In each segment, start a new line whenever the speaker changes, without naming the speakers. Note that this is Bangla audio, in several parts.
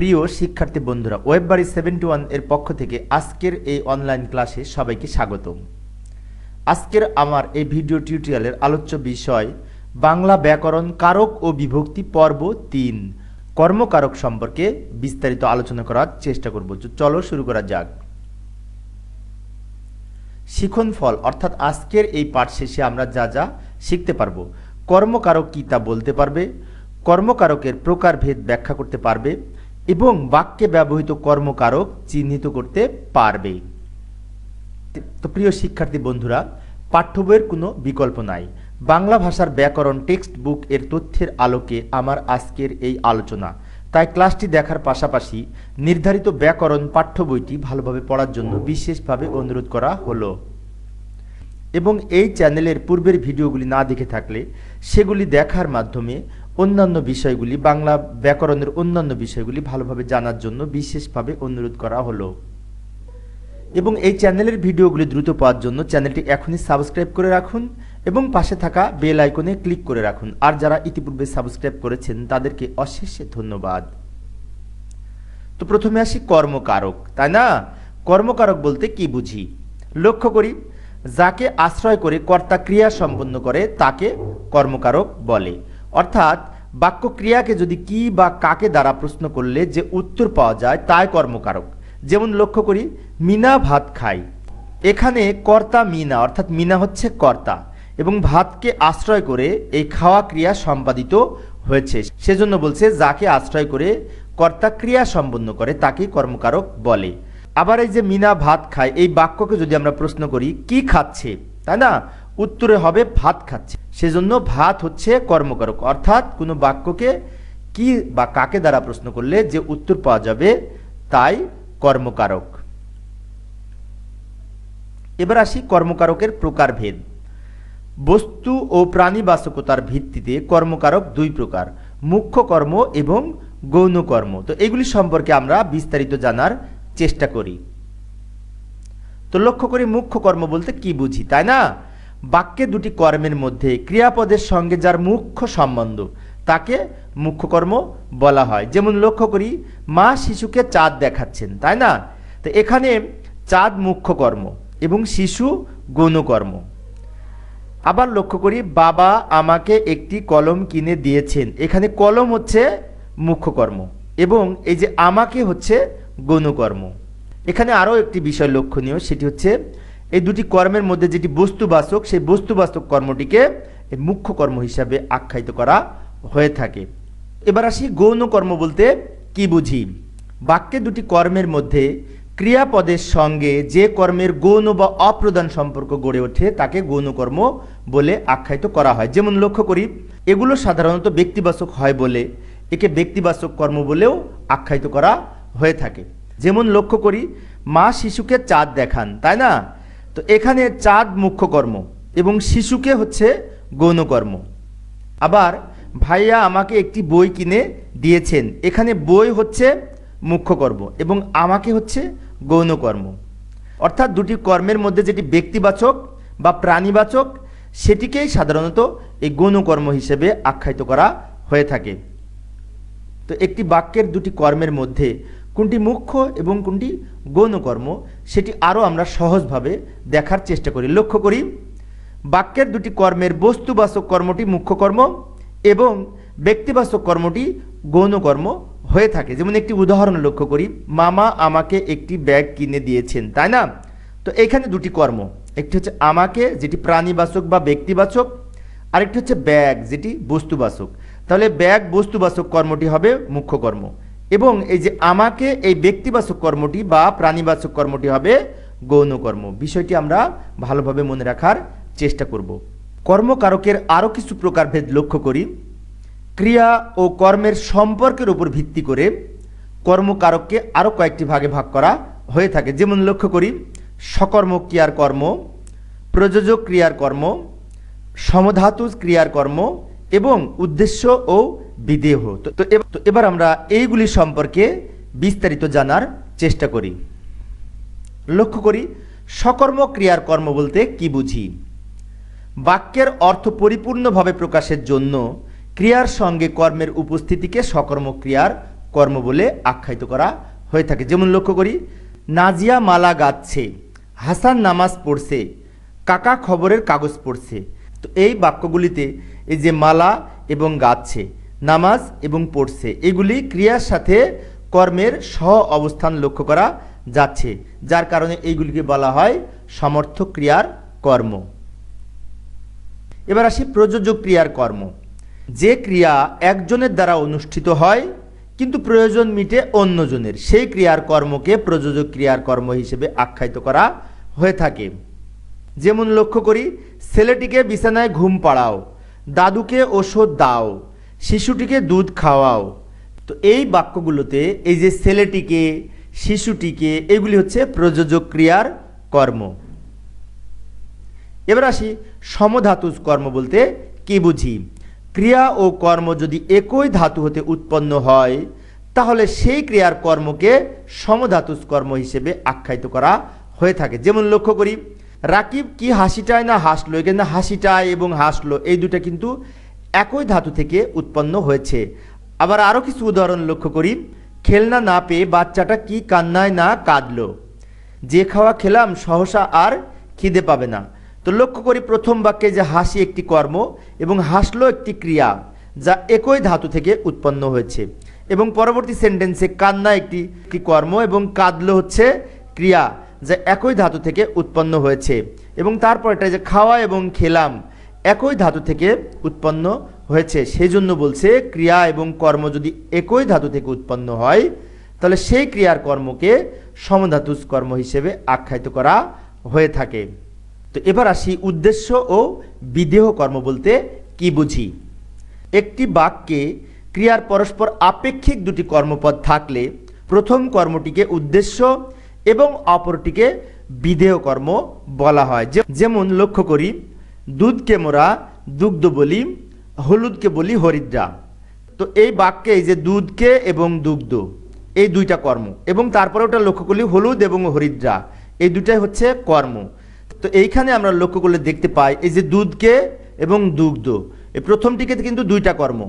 প্রিয় শিক্ষার্থী বন্ধুরা, ওয়েববাড়ি সেভেন্টি ওয়ানের পক্ষ থেকে আজকের এই অনলাইন ক্লাসে সবাইকে স্বাগতম। আজকের আমার এই ভিডিও টিউটোরিয়ালের আলোচ্য বিষয়, বাংলা ব্যাকরণ কারক ও বিভক্তি পর্ব তিন। কর্মকারক সম্পর্কে বিস্তারিত আলোচনা করার চেষ্টা করব। চলো শুরু করা যাক। শিখন ফল, অর্থাৎ আজকের এই পাঠ শেষে আমরা যা যা শিখতে পারব, কর্মকারক কি তা বলতে পারবে, কর্মকারকের প্রকারভেদ ব্যাখ্যা করতে পারবে এবং বাক্যে ব্যবহৃত কর্মকারক চিহ্নিত করতে পারবে। তো প্রিয় শিক্ষার্থী বন্ধুরা, পাঠ্য বইয়ের কোনো বিকল্প নাই। বাংলা ভাষার ব্যাকরণ টেক্সট বুক এর তথ্যের আলোকে আমার আজকের এই আলোচনা। তাই ক্লাসটি দেখার পাশাপাশি নির্ধারিত ব্যাকরণ পাঠ্য বইটি ভালোভাবে পড়ার জন্য বিশেষভাবে অনুরোধ করা হলো। এবং এই চ্যানেলের পূর্বের ভিডিওগুলি না দেখে থাকলে সেগুলি দেখার মাধ্যমে অন্যান্য বিষয়গুলি, বাংলা ব্যাকরণের অন্যান্য বিষয়গুলি ভালোভাবে জানার জন্য বিশেষভাবে অনুরোধ করা হলো। এবং এই চ্যানেলের ভিডিওগুলি দ্রুত পাওয়ার জন্য চ্যানেলটি এখনই সাবস্ক্রাইব করে রাখুন এবং পাশে থাকা বেল আইকনে ক্লিক করে রাখুন। আর যারা ইতিপূর্বে সাবস্ক্রাইব করেছেন, তাদেরকে অশেষ ধন্যবাদ। তো প্রথমে আসি কর্মকারক, তাই না? কর্মকারক বলতে কি বুঝি? লক্ষ্য করি, যাকে আশ্রয় করে কর্তা ক্রিয়া সম্পন্ন করে, তাকে কর্মকারক বলে। অর্থাৎ বাক্য ক্রিয়াকে যদি কি বা কাকে দ্বারা প্রশ্ন করলে যে উত্তর পাওয়া যায়, তাই কর্মকারক। যেমন লক্ষ্য করি, মিনা ভাত খায় এখানে কর্তা মিনা, অর্থাৎ মিনা হচ্ছে কর্তা, এবং ভাতকে আশ্রয় করে এই খাওয়া ক্রিয়া সম্পাদিত হয়েছে। সেজন্য বলছে, যাকে আশ্রয় করে কর্তা ক্রিয়া সম্পন্ন করে তাকে কর্মকারক বলে। আবার এই যে মিনা ভাত খায়, এই বাক্যকে যদি আমরা প্রশ্ন করি, কি খাচ্ছে? তাই না? উত্তরে হবে, ভাত খাচ্ছে। সেজন্য ভাত হচ্ছে কর্মকারক। অর্থাৎ কোনো বাক্যকে কি বা কাকে দ্বারা প্রশ্ন করলে যে উত্তর পাওয়া যাবে তাই কর্মকারক। এবার আসি কর্মকারকের প্রকারভেদ। বস্তু ও প্রাণীবাচকতার ভিত্তিতে কর্মকারক দুই প্রকার, মুখ্য কর্ম এবং গৌণ কর্ম। তো এগুলি সম্পর্কে আমরা বিস্তারিত জানার চেষ্টা করি। তো লক্ষ্য করি মুখ্য কর্ম বলতে কি বুঝি, তাই না? বাক্যে দুটি কর্মের মধ্যে ক্রিয়াপদের সঙ্গে যার মুখ্য সম্বন্ধ, তাকে মুখ্য কর্ম বলা হয়। যেমন লক্ষ্য করি, মা শিশুকে চাঁদ দেখাচ্ছেন, তাই না? তো এখানে চাঁদ মুখ্য কর্ম এবং শিশু গৌণকর্ম। আবার লক্ষ্য করি, বাবা আমাকে একটি কলম কিনে দিয়েছেন। এখানে কলম হচ্ছে মুখ্য কর্ম এবং এই যে আমাকে হচ্ছে গৌণকর্ম। এখানে আরও একটি বিষয় লক্ষণীয়, সেটি হচ্ছে এই দুটি কর্মের মধ্যে যেটি বস্তুবাচক সেই বস্তুবাচক কর্মটিকে মুখ্য কর্ম হিসাবে আখ্যায়িত করা হয়ে থাকে। এবার আসি গৌণ কর্ম বলতে কি বুঝি? বাক্যে দুটি কর্মের মধ্যে ক্রিয়াপদের সঙ্গে যে কর্মের গৌণ বা অপ্রদান সম্পর্ক গড়ে ওঠে, তাকে গৌণকর্ম বলে আখ্যায়িত করা হয়। যেমন লক্ষ্য করি, এগুলো সাধারণত ব্যক্তিবাচক হয় বলে একে ব্যক্তিবাচক কর্ম বলেও আখ্যায়িত করা হয়ে থাকে। যেমন লক্ষ্য করি, মা শিশুকে চাঁদ দেখান, তাই না? তো এখানে চাঁদ মুখ্য কর্ম এবং শিশুকে হচ্ছে গৌণকর্ম আবার ভাইয়া আমাকে একটি বই কিনে দিয়েছেন। এখানে বই হচ্ছে মুখ্য কর্ম এবং আমাকে হচ্ছে গৌণকর্ম অর্থাৎ দুটি কর্মের মধ্যে যেটি ব্যক্তিবাচক বা প্রাণীবাচক, সেটিকেই সাধারণত এই গৌণকর্ম হিসেবে আখ্যায়িত করা হয়ে থাকে। তো একটি বাক্যের দুটি কর্মের মধ্যে কোনটি মুখ্য এবং কোনটি গৌণকর্ম, সেটি আরও আমরা সহজভাবে দেখার চেষ্টা করি। লক্ষ্য করি, বাক্যের দুটি কর্মের বস্তুবাচক কর্মটি মুখ্য কর্ম এবং ব্যক্তিবাচক কর্মটি গৌণকর্ম হয়ে থাকে। যেমন একটি উদাহরণ লক্ষ্য করি, মামা আমাকে একটি ব্যাগ কিনে দিয়েছেন, তাই না? তো এখানে দুটি কর্ম, একটি হচ্ছে আমাকে, যেটি প্রাণীবাচক বা ব্যক্তিবাচক, আরেকটি হচ্ছে ব্যাগ, যেটি বস্তুবাচক। তাহলে ব্যাগ, বস্তুবাচক কর্মটি হবে মুখ্য কর্ম। এবং এই যে আমাকে এই ব্যক্তিবাচক কর্মটি বা প্রাণীবাচক কর্মটি হবে গৌণ কর্ম বিষয়টি আমরা ভালোভাবে মনে রাখার চেষ্টা করব। কর্মকারকের আরও কিছু প্রকারভেদ লক্ষ্য করি। ক্রিয়া ও কর্মের সম্পর্কের উপর ভিত্তি করে কর্মকারককে আরও কয়েকটি ভাগে ভাগ করা হয়ে থাকে। যেমন লক্ষ্য করি, সকর্ম ক্রিয়ার কর্ম, প্রযোজক ক্রিয়ার কর্ম, সমধাতু ক্রিয়ার কর্ম এবং উদ্দেশ্য ও বিদেহ। তো এবার আমরা এইগুলি সম্পর্কে বিস্তারিত জানার চেষ্টা করি। লক্ষ্য করি, সকর্ম ক্রিয়ার কর্ম বলতে কি বুঝি? বাক্যের অর্থ পরিপূর্ণভাবে প্রকাশের জন্য ক্রিয়ার সঙ্গে কর্মের উপস্থিতিকে সকর্ম ক্রিয়ার কর্ম বলে আখ্যায়িত করা হয়ে থাকে। যেমন লক্ষ্য করি, নাজিয়া মালা গাচ্ছে, হাসান নামাজ পড়ছে, কাকা খবরের কাগজ পড়ছে। তো এই বাক্যগুলিতে এই যে মালা এবং গাচ্ছে নামাজ এবং পড়ছে। এগুলি ক্রিয়ার সাথে কর্মের সহ অবস্থান লক্ষ্য করা যাচ্ছে, যার কারণে এইগুলিকে বলা হয় সমর্থক ক্রিয়ার কর্ম। এবার আসি প্রযোজক ক্রিয়ার কর্ম। যে ক্রিয়া একজনের দ্বারা অনুষ্ঠিত হয়, কিন্তু প্রয়োজন মিটে অন্যজনের। সেই ক্রিয়ার কর্মকে প্রযোজক ক্রিয়ার কর্ম হিসেবে আখ্যায়িত করা হয়ে থাকে। যেমন লক্ষ্য করি, ছেলেটিকে বিছানায় ঘুম পাড়াও, দাদুকে ওষুধ দাও শিশুটিকে দুধ খাওয়াও। তো এই বাক্যগুলোতে এই যে ছেলেটিকে, শিশুটিকে, এগুলি হচ্ছে প্রযোজক ক্রিয়ার কর্ম। এবার আসি সমধাতুজ কর্ম বলতে কি বুঝি? ক্রিয়া ও কর্ম যদি একই ধাতু হতে উৎপন্ন হয়, তাহলে সেই ক্রিয়ার কর্মকে সমধাতুজ কর্ম হিসেবে আখ্যায়িত করা হয়ে থাকে। যেমন লক্ষ্য করি, রাকিব কি হাসিটায় না হাসলো, এখানে হাসিটায় এবং হাসলো, এই দুটা কিন্তু একই ধাতু থেকে উৎপন্ন হয়েছে। আবার আরও কিছু উদাহরণ লক্ষ্য করি। খেলনা না পেয়ে বাচ্চাটা কি কান্নায় না কাঁদলো? যে খাওয়া খেলাম সহসা আর খিদে পাবে না। তো লক্ষ্য করি প্রথম বাক্যে যে হাসি একটি কর্ম এবং হাসলো একটি ক্রিয়া, যা একই ধাতু থেকে উৎপন্ন হয়েছে। এবং পরবর্তী সেন্টেন্সে কান্না একটি একটি কর্ম এবং কাঁদলো হচ্ছে ক্রিয়া, যা একই ধাতু থেকে উৎপন্ন হয়েছে। এবং তারপর এটা যে খাওয়া এবং খেলাম একই ধাতু থেকে উৎপন্ন হয়েছে। সেই জন্য বলছে, ক্রিয়া এবং কর্ম যদি একই ধাতু থেকে উৎপন্ন হয়, তাহলে সেই ক্রিয়ার কর্মকে সমধাতুজ কর্ম হিসেবে আখ্যায়িত করা হয়ে থাকে। তো এবার আসি উদ্দেশ্য ও বিদেহ কর্ম বলতে কি বুঝি? একটি বাক্যে ক্রিয়ার পরস্পর আপেক্ষিক দুটি কর্মপদ থাকলে প্রথম কর্মটিকে উদ্দেশ্য এবং অপরটিকে বিধেয় কর্ম বলা হয়। যেমন লক্ষ্য করি দুধকে মোরা দুগ্ধ বলি, হলুদকে বলি হরিদ্রা। তো এই বাক্যে যে দুধকে এবং দুগ্ধ, এই দুইটা কর্ম। এবং তারপরে ওটা লক্ষ্য করলি হলুদ এবং হরিদ্রা, এই দুটাই হচ্ছে কর্ম। তো এইখানে আমরা লক্ষ্য করলে দেখতে পাই, এই যে দুধকে এবং দুগ্ধ, এই প্রথমটিকে কিন্তু দুইটা কর্ম।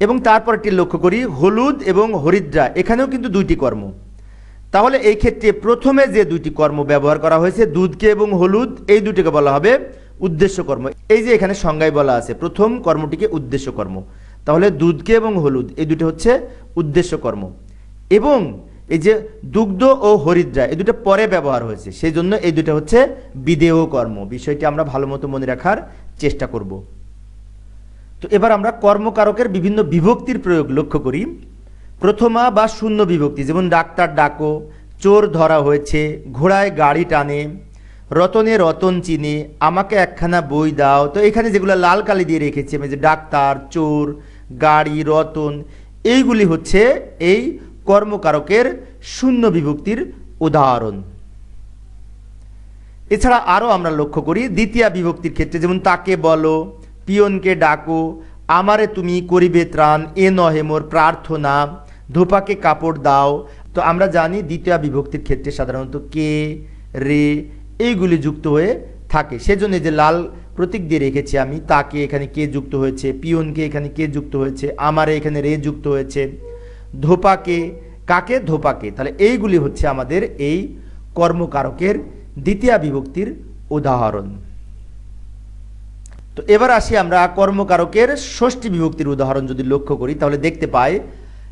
এবং তারপর একটি লক্ষ্য করি, হলুদ এবং হরিদ্রা, এখানেও কিন্তু দুইটি কর্ম। তাহলে এই ক্ষেত্রে প্রথমে যে দুইটি কর্ম ব্যবহার করা হয়েছে, দুধকে এবং হলুদ, এই দুটিকে বলা হবে উদ্দেশ্য কর্ম এই যে এখানে সংজ্ঞায় বলা আছে, প্রথম কর্মটিকে উদ্দেশ্য কর্ম তাহলে দুধকে এবং হলুদ, এই দুটো হচ্ছে উদ্দেশ্য কর্ম এবং এই যে দুগ্ধ ও হরিদ্রা, এই দুটো পরে ব্যবহার হয়েছে সেই জন্য এই দুটো হচ্ছে বিদেহ কর্ম। বিষয়টি আমরা ভালো মতো মনে রাখার চেষ্টা করব। তো এবার আমরা কর্মকারকের বিভিন্ন বিভক্তির প্রয়োগ লক্ষ্য করি। প্রথমা বা শূন্য বিভক্তি, যেমন ডাক্তার ডাকো, চোর ধরা হয়েছে, ঘোড়ায় গাড়ি টানে রতনে রতন চিনি, আমাকে একখানা বই দাও। তো এখানে যেগুলো লাল কালি দিয়ে রেখেছি, আমি যে ডাক্তার, চোর, গাড়ি, রতন, এইগুলি হচ্ছে এই কর্মকারকের শূন্য বিভক্তির উদাহরণ। এছাড়া আরও আমরা লক্ষ্য করি, দ্বিতীয় বিভক্তির ক্ষেত্রে যেমন তাকে বলো, পিয়নকে ডাকো, আমারে তুমি করিবে ত্রাণ, এ নহে মোর প্রার্থনা, ধোপাকে কাপড় দাও। তো আমরা জানি দ্বিতীয় বিভক্তির ক্ষেত্রে সাধারণত কে, রে এইগুলি যুক্ত হয়ে থাকে। সেজন্য যে লাল প্রতীক দিয়ে রেখেছি আমি, তাকে এখানে কে যুক্ত হয়েছে, পিয়নকে এখানে কে যুক্ত হয়েছে, আমারে এখানে রে যুক্ত হয়েছে, ধোপাকে, কাকে? ধোপাকে। তাহলে এইগুলি হচ্ছে আমাদের এই কর্মকারকের দ্বিতীয় বিভক্তির উদাহরণ। তো এবার আসি আমরা কর্মকারকের ষষ্ঠী বিভক্তির উদাহরণ যদি লক্ষ্য করি, তাহলে দেখতে পাই,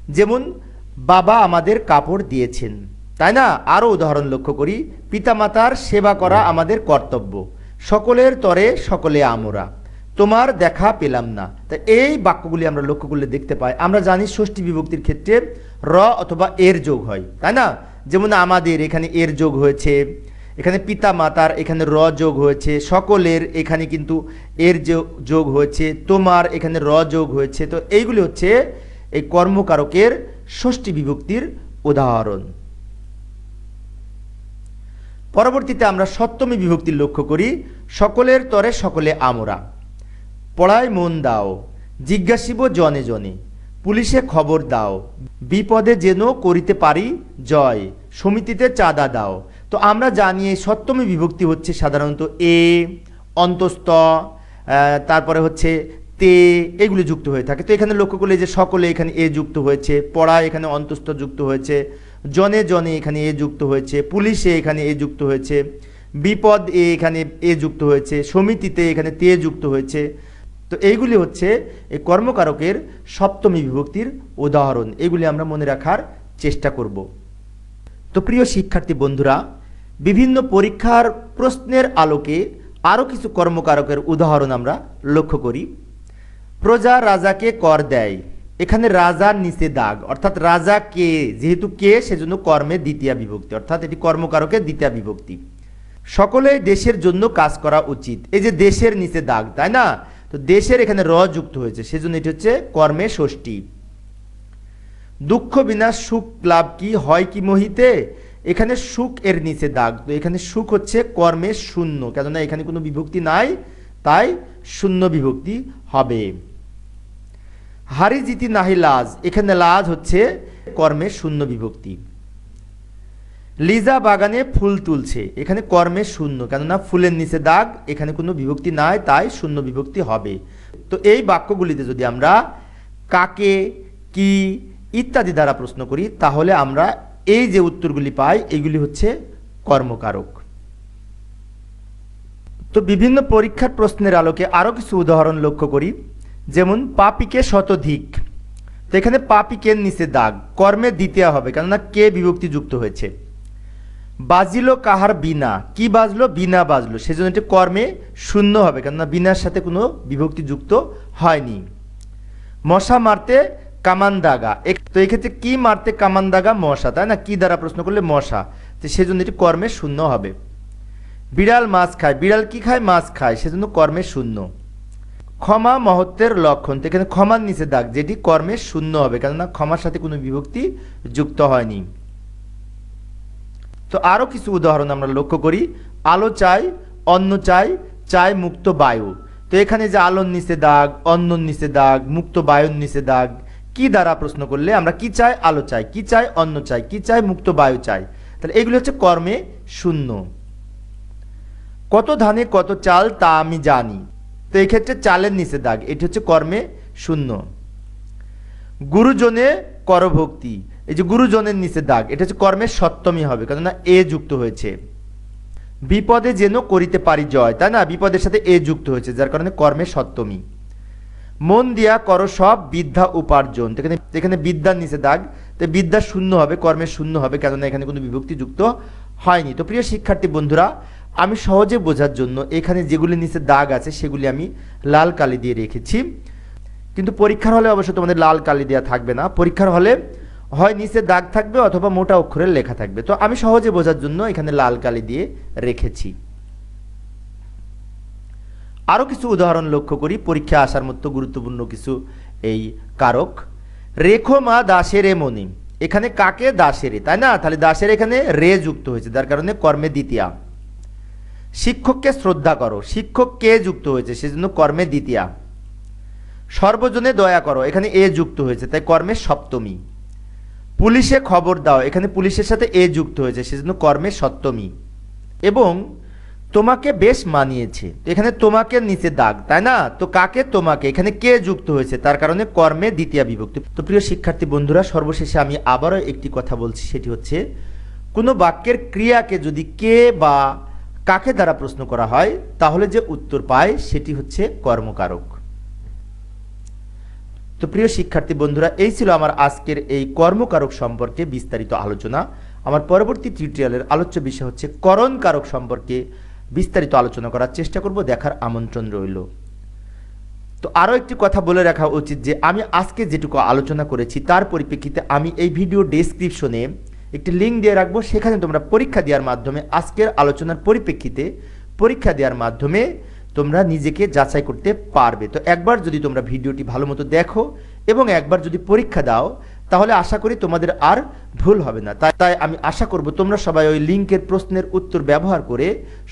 যেমন বাবা আমাদের কাপড় দিয়েছেন। তাই না? আরও উদাহরণ লক্ষ্য করি। পিতামাতার সেবা করা আমাদের কর্তব্য। সকলের তরে সকলে আমরা। তোমার দেখা পেলাম না। তা এই বাক্যগুলি আমরা লক্ষ্য করলে দেখতে পাই। আমরা জানি ষষ্ঠী বিভক্তির ক্ষেত্রে র অথবা এর যোগ হয়। তাই না? যেমন আমাদের এখানে এর যোগ হয়েছে এখানে পিতা মাতার এখানে র যোগ হয়েছে সকলের এখানে কিন্তু এর যোগ- যোগ হয়েছে তোমার এখানে র যোগ হয়েছে। তো এইগুলি হচ্ছে এই কর্মকারকের ষষ্ঠী বিভক্তির উদাহরণ। পরবর্তীতে আমরা সপ্তমী বিভক্তির লক্ষ্য করি সকলের তরে সকলে আমরা। পড়ায় মন দাও জিজ্ঞাসিব জনে জনে পুলিশে খবর দাও বিপদে যেন করিতে পারি জয় সমিতিতে চাঁদা দাও। তো আমরা জানি এই সপ্তমী বিভক্তি হচ্ছে সাধারণত এ অন্তস্থ আহ, তারপরে হচ্ছে তে এগুলি যুক্ত হয়ে থাকে। তো এখানে লক্ষ্য করলে যে সকলে এখানে এ যুক্ত হয়েছে পড়া এখানে অন্তস্থ যুক্ত হয়েছে জনে জনে এখানে এ যুক্ত হয়েছে, পুলিশে এখানে এ যুক্ত হয়েছে, বিপদ এ এখানে এ যুক্ত হয়েছে, সমিতিতে এখানে তে যুক্ত হয়েছে। তো এইগুলি হচ্ছে এই কর্মকারকের সপ্তমী বিভক্তির উদাহরণ। এগুলি আমরা মনে রাখার চেষ্টা করব। তো প্রিয় শিক্ষার্থী বন্ধুরা, বিভিন্ন পরীক্ষার প্রশ্নের আলোকে আরও কিছু কর্মকারকের উদাহরণ আমরা লক্ষ্য করি। প্রজা রাজাকে কর দেয়। এখানে রাজার নিচে দাগ। অর্থাৎ রাজা কে? যেহেতু কে, সেজন্য কর্মে দ্বিতীয় বিভক্তি। অর্থাৎ এটি কর্মকারকের দ্বিতীয় বিভক্তি। সকলেই দেশের জন্য কাজ করা উচিত। এই যে দেশের নিচে দাগ, তাই না? তো দেশের এখানে র যুক্ত হয়েছে, সেজন্য এটি হচ্ছে কর্মে ষষ্ঠী। দুঃখ বিনা সুখ লাভ কি? হয় কি মহিতে? এখানে সুখ এর নিচে দাগ। তো এখানে সুখ হচ্ছে কর্মের শূন্য। কেননা এখানে কোনো বিভক্তি নাই, তাই শূন্য বিভক্তি হবে। হারি জিতি নাহি লাজ। এখানে লাজ হচ্ছে কর্মের শূন্য বিভক্তি। লিজা বাগানে ফুল তুলছে। এখানে কর্মের শূন্য, কেননা ফুলের নিচে দাগ, এখানে কোনো বিভক্তি নাই, তাই শূন্য বিভক্তি হবে। তো এই বাক্যগুলিতে যদি আমরা কাকে, কি ইত্যাদি দ্বারা প্রশ্ন করি, তাহলে আমরা এই যে উত্তরগুলি পাই, এগুলি হচ্ছে কর্মকারক। তো বিভিন্ন পরীক্ষার প্রশ্নের আলোকে আরও কিছু উদাহরণ লক্ষ্য করি। যেমন পাপিকে শতধিক তো এখানে পাপিকের নিচে দাগ, কর্মে দ্বিতীয় হবে, কেননা কে বিভক্তি যুক্ত হয়েছে? বাজিল কাহার বিনা, কি বাজলো? বিনা বাজলো, সেজন্য এটি কর্মে শূন্য হবে, কেননা বিনার সাথে কোনো বিভক্তি যুক্ত হয়নি। মশা মারতে কামান দাগা তো এক্ষেত্রে কি মারতে কামান দাগা? মশা, তাই না? কি দ্বারা প্রশ্ন করলে মশা, তো সেজন্য এটি কর্মে শূন্য হবে। বিড়াল মাছ খায়, বিড়াল কি খায়? মাছ খায়, সেজন্য কর্মে শূন্য। ক্ষমা মহত্বের লক্ষণ, তো এখানে ক্ষমার নিচে দাগ, যেটি কর্মে শূন্য হবে, কেননা ক্ষমার সাথে কোনো বিভক্তি যুক্ত হয়নি। তো আরও কিছু উদাহরণ আমরা লক্ষ্য করি, আলো চাই, অন্ন চাই চাই মুক্ত বায়ু। তো এখানে যে আলোর নিচে দাগ, অন্নর নিচে দাগ, মুক্ত বায়ুর নিচে দাগ, কি দ্বারা প্রশ্ন করলে আমরা কি চাই? আলো চাই, কি চাই? অন্ন চাই, কি চাই? মুক্ত বায়ু চাই। তাহলে এগুলি হচ্ছে কর্মে শূন্য। কত ধানে কত চাল তা আমি জানি। তো এই ক্ষেত্রে চালের নিচে দাগ এটি হচ্ছে কর্মে শূন্য। গুরুজনে করভক্তি, এই যে গুরুজনের নিচে দাগ এটা হচ্ছে কর্মের সপ্তমী হবে, কেননা এ যুক্ত হয়েছে। বিপদে যেন করিতে পারি জয়, তাই না? বিপদের সাথে এ যুক্ত হয়েছে, যার কারণে কর্মের সপ্তমী। মন দিয়া করো সব বিদ্যা উপার্জন এখানে এখানে বিদ্যার নিচে দাগ তো বিদ্যা শূন্য হবে কর্মের শূন্য হবে, কেননা এখানে কোনো বিভক্তি যুক্ত হয়নি। তো প্রিয় শিক্ষার্থী বন্ধুরা আমি সহজে বোঝার জন্য এখানে যেগুলি নিচে দাগ আছে, সেগুলি আমি লাল কালি দিয়ে রেখেছি। কিন্তু পরীক্ষার হলে অবশ্য তোমাদের লাল কালি দেওয়া থাকবে না। পরীক্ষার হলে হয় নিচে দাগ থাকবে অথবা মোটা অক্ষরের লেখা থাকবে। তো আমি সহজে বোঝার জন্য এখানে লাল কালি দিয়ে রেখেছি। আরও কিছু উদাহরণ লক্ষ্য করি। পরীক্ষা আসার মতো গুরুত্বপূর্ণ কিছু এই কারক। রেখো মা দাসের মনি এখানে কাকে দাসেরে তাই না? তাহলে দাসের এখানে রে যুক্ত হয়েছে। যার কারণে কর্মে দ্বিতীয়া। শিক্ষককে শ্রদ্ধা করো। শিক্ষক কে যুক্ত হয়েছে? সেজন্য কর্মে দ্বিতীয়া। সর্বজনে দয়া করো। এখানে এ যুক্ত হয়েছে, তাই কর্মের সপ্তমী। পুলিশে খবর দাও। এখানে পুলিশের সাথে এ যুক্ত হয়েছে সেজন্য কর্মের সপ্তমী। এবং তোমাকে বেশ মানিয়েছে। এখানে তোমাকে নিচে দাগ, তাই না? তো কাকে তোমাকে? এখানে কে যুক্ত হয়েছে? তার কারণে কর্মে দ্বিতীয় বিভক্তি। তো প্রিয় শিক্ষার্থী বন্ধুরা, সর্বশেষে আমি আবারও একটি কথা বলছি, সেটি হচ্ছে, কোনো বাক্যের ক্রিয়াকে যদি কে বা কাকে দ্বারা প্রশ্ন করা হয়, তাহলে যে উত্তর পায় সেটি হচ্ছে কর্মকারক। তো প্রিয় শিক্ষার্থী বন্ধুরা, এই ছিল আমার আজকের এই কর্মকারক সম্পর্কে বিস্তারিত আলোচনা। আমার পরবর্তী টিউটোরিয়ালের আলোচ্য বিষয় হচ্ছে করণ কারক সম্পর্কে বিস্তারিত আলোচনা করার চেষ্টা করব, দেখার আমন্ত্রণ রইল। তো আরও একটি কথা বলে রাখা উচিত যে, আমি আজকে যেটুকু আলোচনা করেছি, তার পরিপ্রেক্ষিতে আমি এই ভিডিও ডেসক্রিপশনে একটি লিঙ্ক দিয়ে রাখব, সেখানে তোমরা পরীক্ষা দেওয়ার মাধ্যমে, আজকের আলোচনার পরিপ্রেক্ষিতে পরীক্ষা দেওয়ার মাধ্যমে তোমরা নিজেকে যাচাই করতে পারবে। তো একবার যদি তোমরা ভিডিওটি ভালো মতো দেখো এবং একবার যদি পরীক্ষা দাও, তাহলে আশা করি তোমাদের আর ভুল হবে না। তাই তাই আমি আশা করব তোমরা সবাই ওই লিঙ্কের প্রশ্নের উত্তর ব্যবহার করে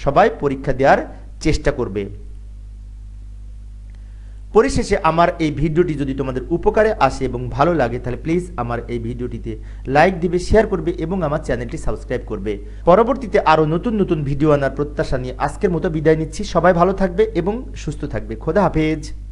সবাই পরীক্ষা দেওয়ার চেষ্টা করবে। পরিশেষে আমার এই ভিডিওটি যদি তোমাদের উপকারে আসে এবং ভালো লাগে, তাহলে প্লিজ আমার এই ভিডিওটিতে লাইক দিবে শেয়ার করবে এবং আমার চ্যানেলটি সাবস্ক্রাইব করবে। পরবর্তীতে আরও নতুন নতুন ভিডিও আনার প্রত্যাশা নিয়ে আজকের মতো বিদায় নিচ্ছি। সবাই ভালো থাকবে এবং সুস্থ থাকবে। খোদা হাফেজ।